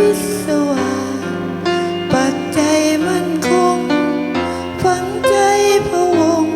พิศวาปัจจัยมันคง ฝังใจพะวง